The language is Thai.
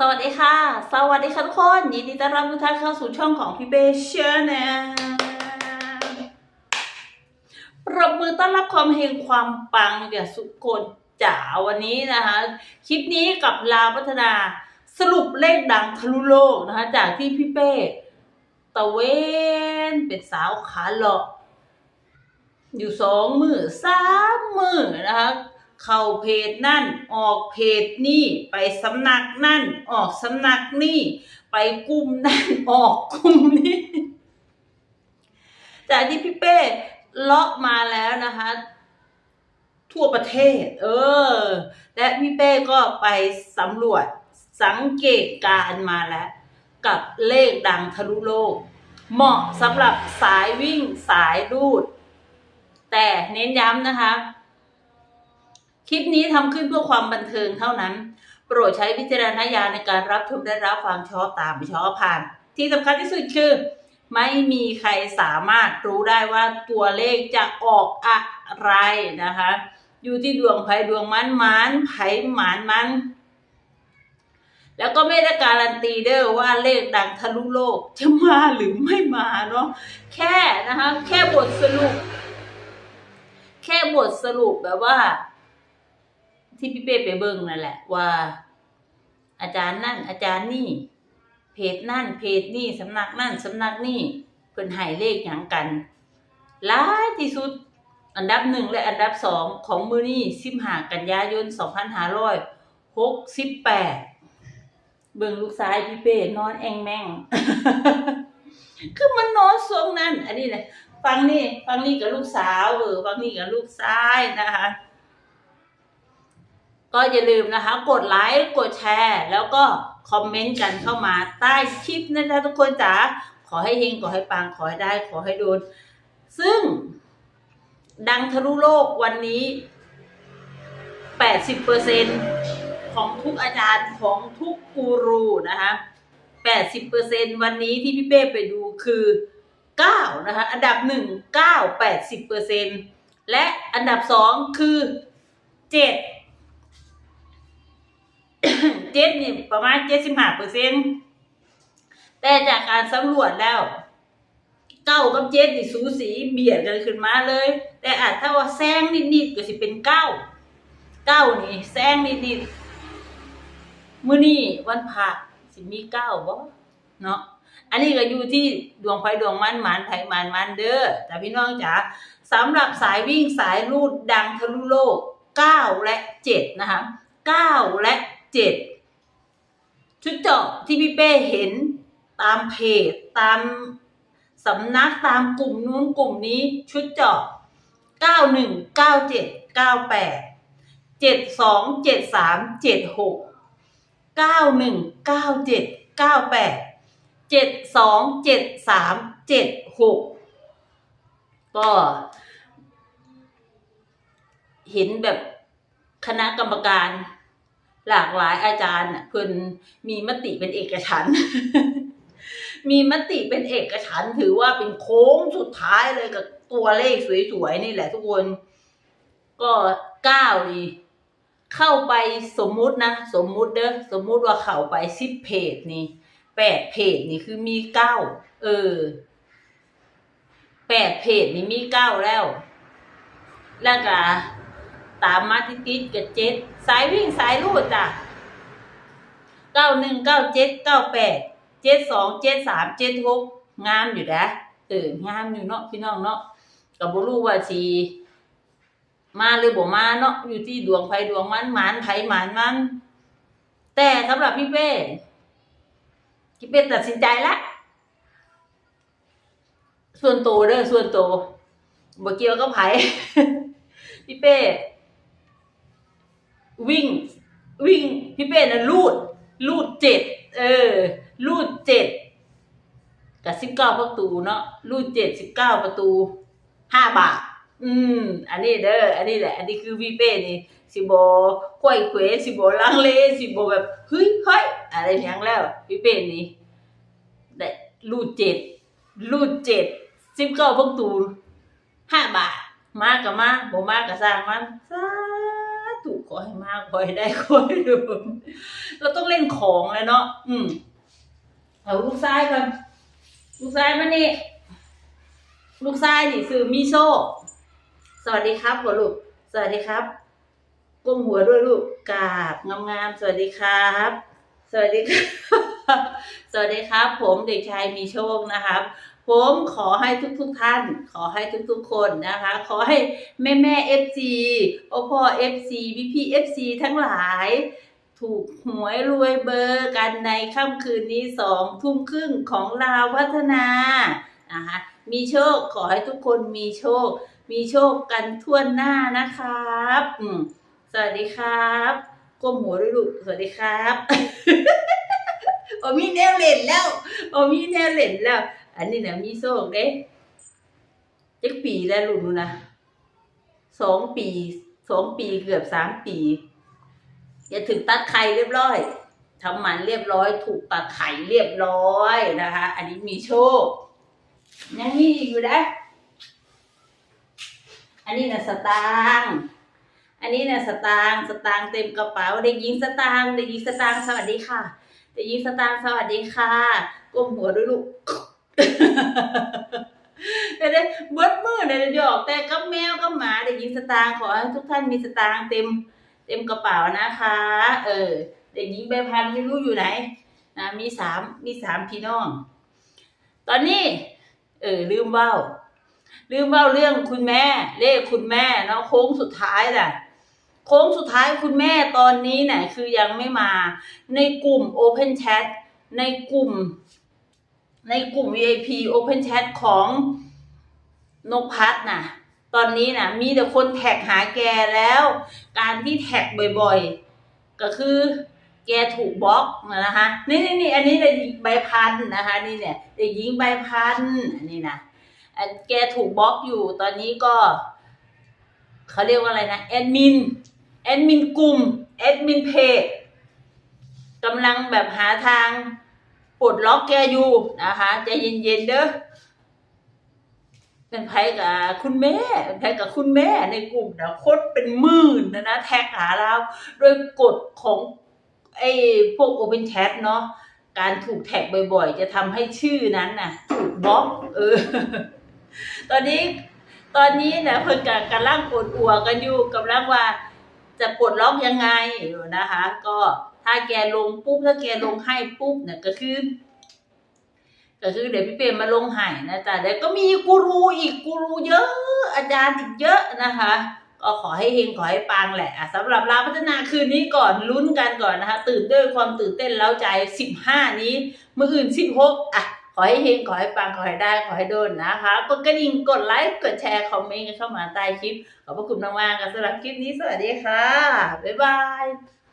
สวัสดีค่ะ สวัสดีค่ะทุกคน ยินดีต้อนรับทุกท่านเข้าสู่ช่องของพี่เบเชอร์นะปรบมือต้อนรับความเฮงความปังเดี๋ยวสุกคนจ๋าวันนี้นะคะ คลิปนี้กับลาพัฒนาสรุปเลขดังทะลุโลกนะคะ จากที่พี่เป้ตะเวนเป็นสาวขาเลาะอยู่สองมือสามมือนะคะ เข้าเพจนั่นออกเพจนี่ไปสำนักนั่นออกสำนักนี่ไปกลุ่มนั่นออกกลุ่มนี่จากที่พี่เป้เลาะมาแล้วนะคะ ทั่วประเทศ เออ และพี่เป้ก็ไปสำรวจสังเกตการมาแล้ว กับเลขดังทะลุโลก เหมาะสำหรับสายวิ่งสายรูด แต่เน้นย้ำนะคะ คลิปนี้ทำขึ้นเพื่อความบันเทิงเท่านั้น โปรดใช้วิจารณญาณในการรับชมและรับฟังชอบตามชอบผ่าน ที่สำคัญที่สุดคือ ไม่มีใครสามารถรู้ได้ว่าตัวเลขจะออกอะไรนะคะ อยู่ที่ดวงไพ่ดวงมันมันไพ่หมานมันแล้วก็ไม่ได้การันตีเด้อว่าเลขดังทะลุโลกจะมาหรือไม่มาเนาะแค่นะคะ แค่บทสรุป แค่บทสรุปแบบว่า ที่พี่เป้ไปเบิ่งนั่นแหละ ว่า อาจารย์นั่น อาจารย์นี่ เพจนั่น เพจนี่สำนักนั่นสำนักนี่เพิ่นให้เลขหยังกันหลายที่สุดอันดับหนึ่งและอันดับสองของมือนี่สิบหากันยายนสองพันห้าร้อยหกสิบแปดเบิ่งลูกซ้ายพี่เป้นอนแองแมงคือมันนอนทรงนั้นอันนี้เลยฟังนี่ฟังนี่กับลูกสาวเออฟังนี่กับลูกซ้ายนะคะ ก็อย่าลืมนะคะ กดไลค์กดแชร์ แล้วก็คอมเมนต์กันเข้ามาใต้คลิปนะจ๊ะทุกคนจ๋าขอให้เฮงขอให้ปังขอให้ได้ขอให้โดนซึ่งดังทะลุโลกวันนี้ 80%ของทุกอาจารย์ของทุกกูรูนะคะ80%วันนี้ที่พี่เป้ไปดูคือ 9 นะคะ อันดับ 1 9 80%และอันดับ 2 คือ 7 เจ็ดนี่ประมาณ75%แต่จากการสำรวจแล้วเก้ากับเจ็ดนี่สูสีเบียดกันขึ้นมาเลย แต่อาจถ้าว่าแซงนิดๆก็สิเป็นเก้าเก้านี่แซงนิดๆมื้อนี้วันพระสิมีเก้าบ่เนาะอันนี้ก็อยู่ที่ดวงไฟดวงมันหมานไผหมานมันเด้อแต่พี่น้องจ๋าสำหรับสายวิ่งสายรูดดังทะลุโลกเก้าและเจ็ดนะคะเก้าและ เจ็ดชุดเจาะที่พี่เป้เห็นตามเพจตามสำนักตามกลุ่มนู้นกลุ่มนี้ชุดเจาะเก้าหนึ่งเก้าเจ็ดเก้าแปดเจ็ดสองเจ็ดสามเจ็ดหกเก้าหนึ่งเก้าเจ็ดเก้าแปดเจ็ดสองเจ็ดสามเจ็ดหกก็เห็นแบบคณะกรรมการ หลากหลายอาจารย์น่ะเพิ่นมีมติเป็นเอกฉัน มีมติเป็นเอกฉันถือว่าเป็นโค้งสุดท้ายเลยกับตัวเลขสวยๆนี่แหละทุกคน ก็เก้าดีเข้าไปสมมุตินะ สมมุติเด้อสมมุติว่าเข้าไปสิบเพจนี่แปดเพจนี่คือมีเก้าเออแปดเพจนี่มีเก้าแล้ว แล้วก็ ตามมาติดๆกับเจ็ดสายวิ่งสายรูดจ้ะเก้าหนึ่งเก้าเจ็ดเก้าแปดเจ็ดสองเจ็ดสามเจ็ดหกงามอยู่นะเอองามอยู่เนาะพี่น้องเนาะกับบุรู้ว่าสีมาหรือบ่มาเนาะอยู่ที่ดวงไฟดวงมันหมานไผหมานมันแต่สำหรับพี่เป้พี่เป้ตัดสินใจแล้วส่วนโตเด้อส่วนโตัวบ่เกี่ยวกับไผพี่เป้ วิ่ง วิ่งพี่เป้น่ะลูด ลูดเจ็ดเออรูดเจ็ดกับสิบเก้าประตูเนาะรูดเจ็ดสิบเก้าประตูห้าบาท อืม อันนี้เด้ออันนี้แหละ อันนี้คือวีเป้นี่สิบควยเขวสิบลังเลสิบแบบเฮ้ยเฮ้ยอะไรอย่างแล้ววีเป้นี่ได้รูดเจ็ดรูดเจ็ดสิบเก้าประตูห้าบาทมากับมาบ่มากับสร้างมันสา ธุขอให้มากขอให้ได้ขอให้รวมเราต้องเล่นของแล้วเนาะอืมเอาลูกซ้ายก่อนลูกซ้ายมานี่ ลูกซ้ายนี่คือมิโซะสวัสดีครับหัวลูก สวัสดีครับ ก้มหัวด้วยลูกกราบงามๆสวัสดีครับ สวัสดีครับสวัสดีครับ ผมเด็กชายมีโชคนะครับ ผมขอให้ทุกๆท่าน ขอให้ทุกๆคนนะคะ ขอให้แม่แม่เอฟซีพ่อพ่อเอฟซีพี่พี่เอฟซีทั้งหลาย ถูกหวยรวยเบอร์กันในค่ำคืนนี้สองทุ่มครึ่งของลาวพัฒนานะคะมีโชคขอให้ทุกคนมีโชค มีโชคกันทั่วหน้านะครับสวัสดีครับก้มหัวด้วยลูกสวัสดีครับโอมีแนวเล่นแล้วโอมีแนวเล่นแล้ว อันนี้นะมีโชคเด้จักปีแล้วลูกนูนะสองปีสองปีเกือบสามปีจะถึงตัดไข่เรียบร้อยทำหมันเรียบร้อย ถูกตัดไข่เรียบร้อยนะคะ อันนี้มีโชค ยังมีอีกอยู่นะอันนี้นะสตางค์อันนี้นะสตางค์สตางค์เต็มกระเป๋าเด็กหญิงสตางค์เด็กหญิงสตางค์สวัสดีค่ะเด็กหญิงสตางค์สวัสดีค่ะก้มหัวด้วยลูก เดี๋ยวได้เบิดมือเดี๋ยวหยอกแต่กับแมวกับหมาเด็กหญิงสตางค์ขอให้ทุกท่านมีสตางค์เต็มเต็มกระเป๋านะคะ เออ เด็กหญิงใบพันไม่รู้อยู่ไหนนะมีสามมีสามพี่น้อง ตอนนี้ เออ ลืมเว้า ลืมเว่าเรื่องคุณแม่ เลขคุณแม่เนาะโค้งสุดท้ายน่ะ โค้งสุดท้ายคุณแม่ตอนนี้เนี่ยคือยังไม่มา ในกลุ่ม Open Chat ในกลุ่ม ในกลุ่ม VIP Open Chat ของนกพัฒน่ะตอนนี้น่ะมีแต่คนแท็กหาแกแล้ว การที่แท็กบ่อยๆ ก็คือแกถูกบล็อกนะคะนี่นี่นี่อันนี้เด็กหญิงใบพันนะคะ นี่เนี่ยเด็กหญิงใบพันอันนี้นะอันแกถูกบล็อกอยู่ตอนนี้ก็เขาเรียกว่าอะไรนะแอดมินแอดมินกลุ่มแอดมินเพจกำลังแบบหาทาง ปลดล็อกแกอยู่นะคะใจเย็นๆเด้อเป็นไพ่กับคุณแม่เป็นไพ่กับคุณแม่ในกลุ่มนะคตเป็นหมื่นนะนะแท็กหาเราโดยกฎของไอ้พวก Open Chat เนาะการถูกแท็กบ่อยๆ จะทำให้ชื่อนั้นน่ะถูกบล็อกเออตอนนี้ตอนนี้เนี่ยเพิ่นกับกำลังปวดอัวกันอยู่กำลังว่า จะปลดล็อกยังไงนะคะ ก็ถ้าแกลงปุ๊บถ้าแกลงให้ปุ๊บเนี่ยก็คือก็คือเดี๋ยวพี่เปรมมาลงให้นะจ๊ะเดี๋ยวก็มีกูรูอีกกูรูเยอะ อาจารย์อีกเยอะนะคะ ก็ขอให้เฮงขอให้ปังแหละอะสำหรับลาพัฒนาคืนนี้ก่อนลุ้นกันก่อนนะคะ ตื่นด้วยความตื่นเต้นแล้วใจสิบห้านี้เมื่ออื่นสิบหกอะ ขอให้เฮงขอให้ปังขอให้ได้ขอให้โดนนะคะกดกระดิ่งกดไลค์กดแชร์คอมเมนต์เข้ามาใต้คลิปขอบพระคุณมากๆค่ะสำหรับคลิปนี้สวัสดีค่ะบ๊ายบาย